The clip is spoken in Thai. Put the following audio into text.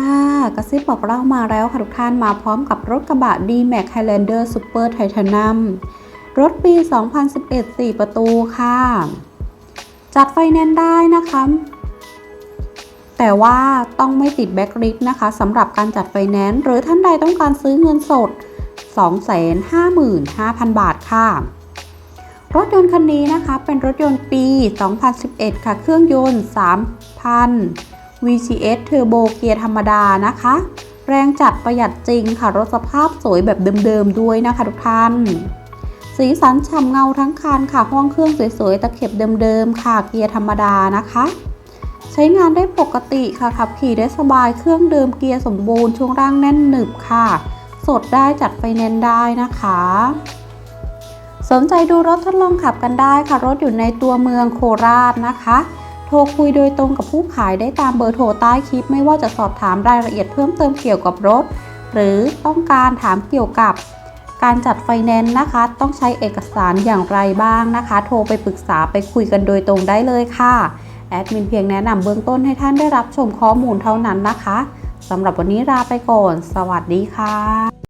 ค่ะกระซิบบอกเล่ามาแล้วค่ะทุกท่านมาพร้อมกับรถกระบะ D-Max Highlander Super Titanium รถปี 2011 4 ประตูค่ะ จัดไฟแนนซ์ได้นะคะ แต่ว่าต้องไม่ติดแบ็กลิสนะคะสำหรับการจัดไฟแนนซ์หรือท่านใดต้องการซื้อเงินสด 255,000 บาทค่ะ รถยนต์คันนี้นะคะเป็นรถยนต์ปี 2011 ค่ะ เครื่องยนต์ 3,000 VCS Turbo เกียร์ธรรมดานะคะ แรงจัดประหยัดจริงค่ะ รถสภาพสวยแบบเดิมๆด้วยนะคะทุกท่าน สีสันฉ่ำเงาทั้งคันค่ะห้องเครื่องสวยๆ ตะเข็บเดิมๆ ค่ะ เกียร์ธรรมดานะคะ ใช้งานได้ปกติค่ะขับขี่ได้สบายเครื่องเดิมเกียร์สมบูรณ์ช่วงล่างแน่นหนึบค่ะ สดได้จัดไฟแนนซ์ได้นะคะสนใจดูรถทดลองขับกันได้ค่ะ รถอยู่ในตัวเมืองโคราชนะคะ โทรคุยโดยตรงกับผู้ขายได้ตามเบอร์โทรใต้คลิป ไม่ว่าจะสอบถามรายละเอียดเพิ่มเติมเกี่ยวกับรถ หรือต้องการถามเกี่ยวกับ การจัดไฟแนนซ์นะคะ ต้องใช้เอกสารอย่างไรบ้างนะคะ โทรไปปรึกษาไปคุยกันโดยตรงได้เลยค่ะแอดมินเพียงแนะนำเบื้องต้นให้ท่านได้รับชมข้อมูลเท่านั้นนะคะสำหรับวันนี้ลาไปก่อน สวัสดีค่ะ